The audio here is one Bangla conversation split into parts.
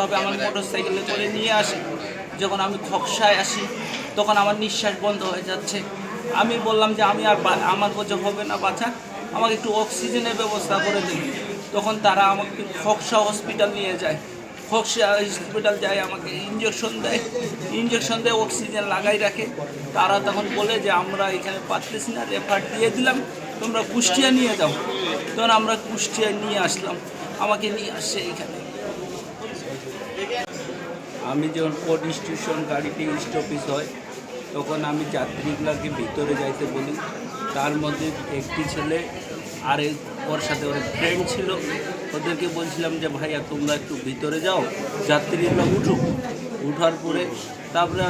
অনেকভাবে আমার মোটর সাইকেলে করে নিয়ে আসে। যখন আমি খকসায় আসি, তখন আমার নিঃশ্বাস বন্ধ হয়ে যাচ্ছে। আমি বললাম যে, আমি আর আমার বোঝা হবে না বাচ্চা আমাকে একটু অক্সিজেনের ব্যবস্থা করে দিন। তখন তারা আমাকে খকসা হসপিটাল নিয়ে যায়। খকসা হসপিটাল যায়, আমাকে ইঞ্জেকশন দেয়। ইঞ্জেকশন দেয় অক্সিজেন লাগাই রাখে। তারা তখন বলে যে, আমরা এখানে পারতেছি না রেফার দিয়ে দিলাম। তোমরা কুষ্টিয়া নিয়ে যাও। তখন আমরা কুষ্টিয়া নিয়ে আসলাম। আমাকে নিয়ে আসছে এখানে। আমি যখন কোর্ট স্টেশন গাড়িটি স্টপিস হয়, তখন আমি যাত্রীগুলাকে ভিতরে যাইতে বলি। তার মধ্যে একটি ছেলে আর ওর সাথে ওর ফ্রেন্ড ছিল। ওদেরকে বলছিলাম যে, ভাইয়া, তোমরা একটু ভিতরে যাও, যাত্রীরা উঠুক। উঠার পরে তারপরে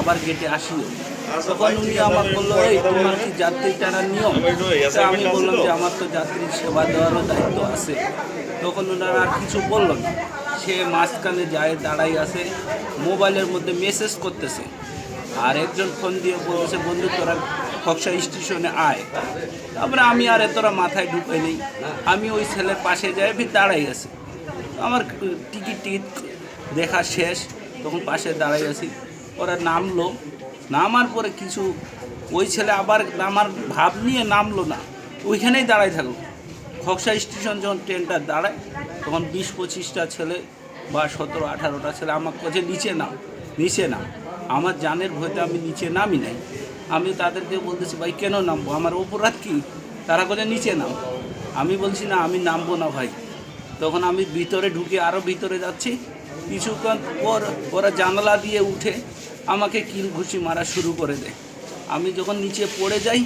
আবার গেটে আসিও তখন উনি আমার বলল, এই, তোমার কি যাত্রী টানার নিয়ম? আমি বললাম যে, আমার তো যাত্রীর সেবা দেওয়ারও দায়িত্ব আছে। তখন ওনারা আর কিছু বলল না। সে মাঝখানে যায় দাঁড়াই আছে, মোবাইলের মধ্যে মেসেজ করতেছে। আর একজন ফোন দিয়ে বলতেছে, বন্ধু, তোরা কক্সা স্টেশনে আয়। তারপরে আমি, আর এতরা মাথায় ঢুকে নেই। আমি ওই ছেলের পাশে যাই ফির দাঁড়াই আছি। আমার টিকিট টিকিট দেখা শেষ, তখন পাশে দাঁড়াই আছি। ওরা নামলো। নামার পরে কিছু, ওই ছেলে আবার নামার ভাব নিয়ে নামলো না। ওইখানেই দাঁড়াই থাকল। খকসা স্টেশন যখন ট্রেনটা দাঁড়ায় তখন বিশ পঁচিশটা ছেলে বা সতেরো, আঠারোটা ছেলে, আমার কাছে নিচে নাম নিচে নাম আমার জানের ভয়তে আমি নিচে নামি নাই। আমি তাদেরকে বলতেছি, ভাই, কেন নামবো? আমার অপরাধ কি? তারা বলে, নিচে নাম। আমি বলছি, না, আমি নামবো না, ভাই। তখন আমি ভিতরে ঢুকে আরও ভিতরে যাচ্ছি। কিছুক্ষণ পর ওরা জানলা দিয়ে উঠে আমাকে কিল ঘুষি মারা শুরু করে দেয়। আমি যখন নিচে পড়ে যাই,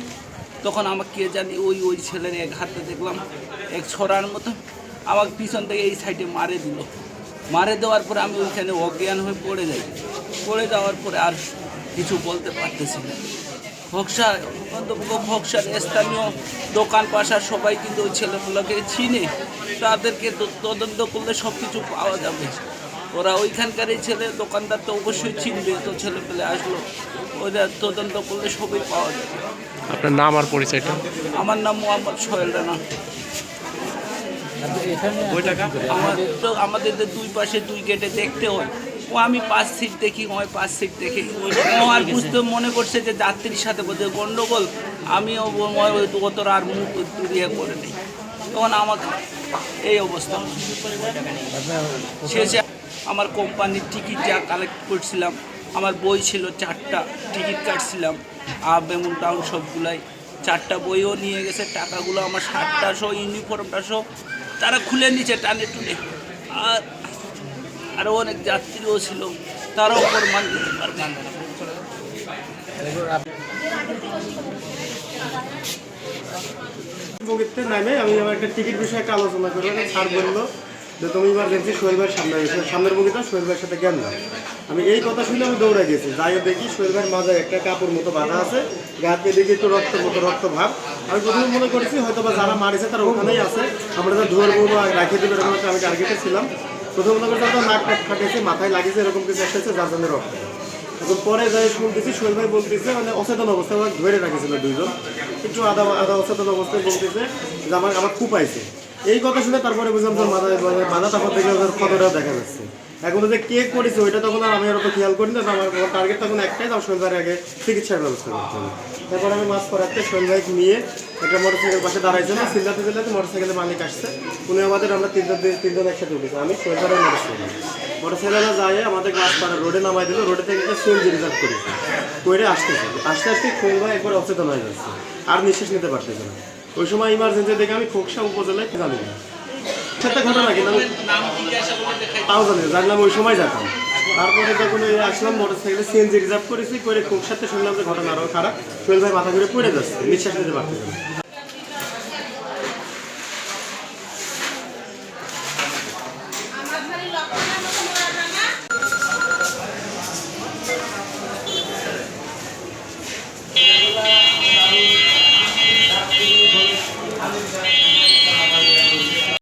তখন আমাকে কে জানি ওই ওই ছেলের এক হাতে দেখলাম, এক ছড়ার মতো আমাকে পিছন থেকে এই সাইডে মারে দিল। মারে দেওয়ার পরে আমি ওইখানে অজ্ঞান হয়ে পড়ে যাই। পড়ে যাওয়ার পরে আর কিছু বলতে পারতেছি না। ভক্সা অন্তপক্ষ ভক্সার স্থানীয় দোকান পাশার সবাই কিন্তু ওই ছেলেগুলোকে চিনে। তাদেরকে তদন্ত করলে সব কিছু পাওয়া যাবে। ওরা ওইখানকার এই ছেলে দোকানদার তো অবশ্যই চিনবে তো ছেলে পেলে আসলো। ওদের তদন্ত করলে সবই পাওয়া যাবে। আপনার নাম আর পরিচয়টা? আমার নাম মোহাম্মদ সোহেল রানা। আমাদের তো আমাদের তো দুই পাশে দুই গেটে দেখতে হয়। ও আমি পাঁচ সিট দেখি হয় পাঁচ সিট দেখি। ও আর বুঝতে মনে করছে যে যাত্রীর সাথে বোধহয় গন্ডগোল। আমিও অতটা আর মুখ ইয়ে করে নিই। তখন আমার এই অবস্থা। শেষে আমার কোম্পানির টিকিট যা কালেক্ট করছিলাম, আমার বই ছিল চারটা টিকিট কাটছিলাম। আর এমন টাউন সবগুলাই। চারটা বইও নিয়ে গেছে, টাকাগুলো আমার শার্টটা সহ ইউনিফর্মটা সহ, তারা খুলে নিচে টানে টুনে। আর আরও অনেক যাত্রীও ছিল, তারাও প্রমাণ দিতে পারবে। নামে, আমি আমার একটা টিকিট বিষয়ে একটা আলোচনা করব স্যার বলল তুমি এবার ইমার্জেন্সি শৈলভাইয়ের সামনে সামনের বগিতে শৈলভাইয়ের সাথে জ্ঞান দাও আমি এই কথা শুনে আমি দৌড়ে গেছি। যাই দেখি শৈলভাইয়ের মাঝে একটা কাপড় মতো বাঁধা আছে। গাতে দেখি একটু রক্ত মতো রক্ত ভাব। আমি প্রথমে মনে করেছি হয়তো বা যারা মারিছে তারা ওখানেই আছে। আমরা তো ধোয়ার বউ রাখিয়ে দেবে এরকম একটা আমি টার্গেটে ছিলাম। প্রথম মনে করছি হয়তো নাক টাক ফাটেছে মাথায় লাগিয়েছে, এরকম কিছু একটা হচ্ছে যার জন্য রক্ত। এখন পরে যাই শুনতেছি সোহেল ভাই বলতেছে মানে অচেতন অবস্থায় ধরে রাখেছিল দুইজন। একটু আধা আধা অচেতন অবস্থায় বলতেছে যে আমার আমার খুব পাইছে এই কথা শুনে তারপরে বুঝলাম যে মাথা মাথা তারপর দেখে ওদের ক্ষতটাও দেখা যাচ্ছে। এখন যে কে করেছে, ওইটা তখন আর আমি আর অত খেয়াল করি না আমার টার্গেট তখন একটাই সোহেল ভাইয়ের আগে চিকিৎসার ব্যবস্থা করতে হবে। তারপর আমি মাছ সোহেল ভাইকে নিয়ে একটা মোটরসাইকেল পাশে দাঁড়াইছে না চিল্লাতে চিল্লাতে মোটরসাইকেলের মালিক আসছে উনি আমাদের, আমরা তিনজন তিনজন একসাথে উঠেছি। আমি ভাইয়ের মোটরসাইকেল মোটরসাইকেলে যায় আমাদের গাছপাড়া রোডে নামাই দিল রোডে থেকে একটা সিএনজি রিজার্ভ করেছে। করে আসতেছে। আস্তে আস্তে খোলবা একবার অচেতন হয়ে যাচ্ছে। আর নিঃশ্বাস নিতে পারতেছে না। ওই সময় ইমার্জেন্সি দেখে আমি খোকসা উপজেলায় জানি। না ঘটনা কিন্তু তাও জানি জানলাম ওই সময় যেতাম। তারপরে যখন আসলাম, মোটরসাইকেলে সিএনজি রিজার্ভ করেছি করে খোকসাতে শুনলাম যে ঘটনা আরও খারাপ। সোহেল ভাই মাথা ঘুরে পড়ে যাচ্ছে, নিঃশ্বাস নিতে পারতেছে